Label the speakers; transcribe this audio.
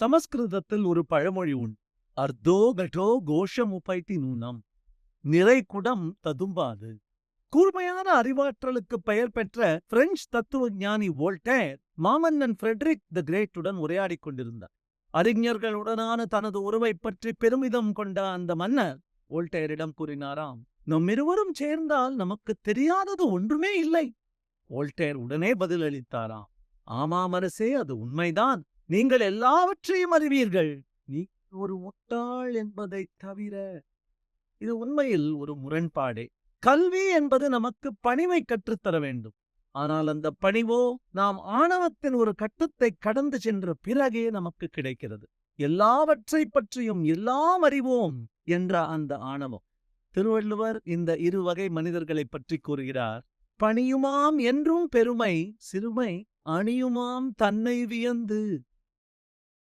Speaker 1: சமஸ்கிருதத்தில் ஒரு பழமொழி உண்டு. அர்த்தோ கோஷம் கோஷமுபைத்தி நூனம். நிறை குடம் ததும்பாது. கூர்மையான அறிவாற்றலுக்கு பெயர் பெற்ற பிரெஞ்சு தத்துவ ஞானி வோல்டேர் மாமன்னன் ஃப்ரெட்ரிக் த கிரேட்டுடன் உரையாடிக் கொண்டிருந்தார். அறிஞர்களுடனான தனது உறவை பற்றி பெருமிதம் கொண்ட அந்த மன்னர் வோல்டேரிடம் கூறினாராம் நம் இருவரும் சேர்ந்தால் நமக்கு தெரியாதது ஒன்றுமே இல்லை. வோல்டேர் உடனே பதிலளித்தாராம் ஆமாம் அரசே அது உண்மைதான். நீங்கள் எல்லாவற்றையும் அறிவீர்கள். நீ ஒரு முட்டாள் என்பதைத் தவிர இது உண்மையில் ஒரு முரண்பாடே. கல்வி என்பது நமக்கு பணிவை கற்றுத்தர வேண்டும். ஆனால் அந்த பணிவோ நாம் ஆணவத்தின் ஒரு கட்டத்தை கடந்து சென்ற பிறகே நமக்கு கிடைக்கிறது. எல்லாவற்றை பற்றியும் எல்லாம் அறிவோம் என்ற அந்த ஆணவம். திருவள்ளுவர் இந்த இரு வகை மனிதர்களைப் பற்றி கூறுகிறார். பணியுமாம் என்றும் பெருமை சிறுமை அணியுமாம் தன்னை வியந்து.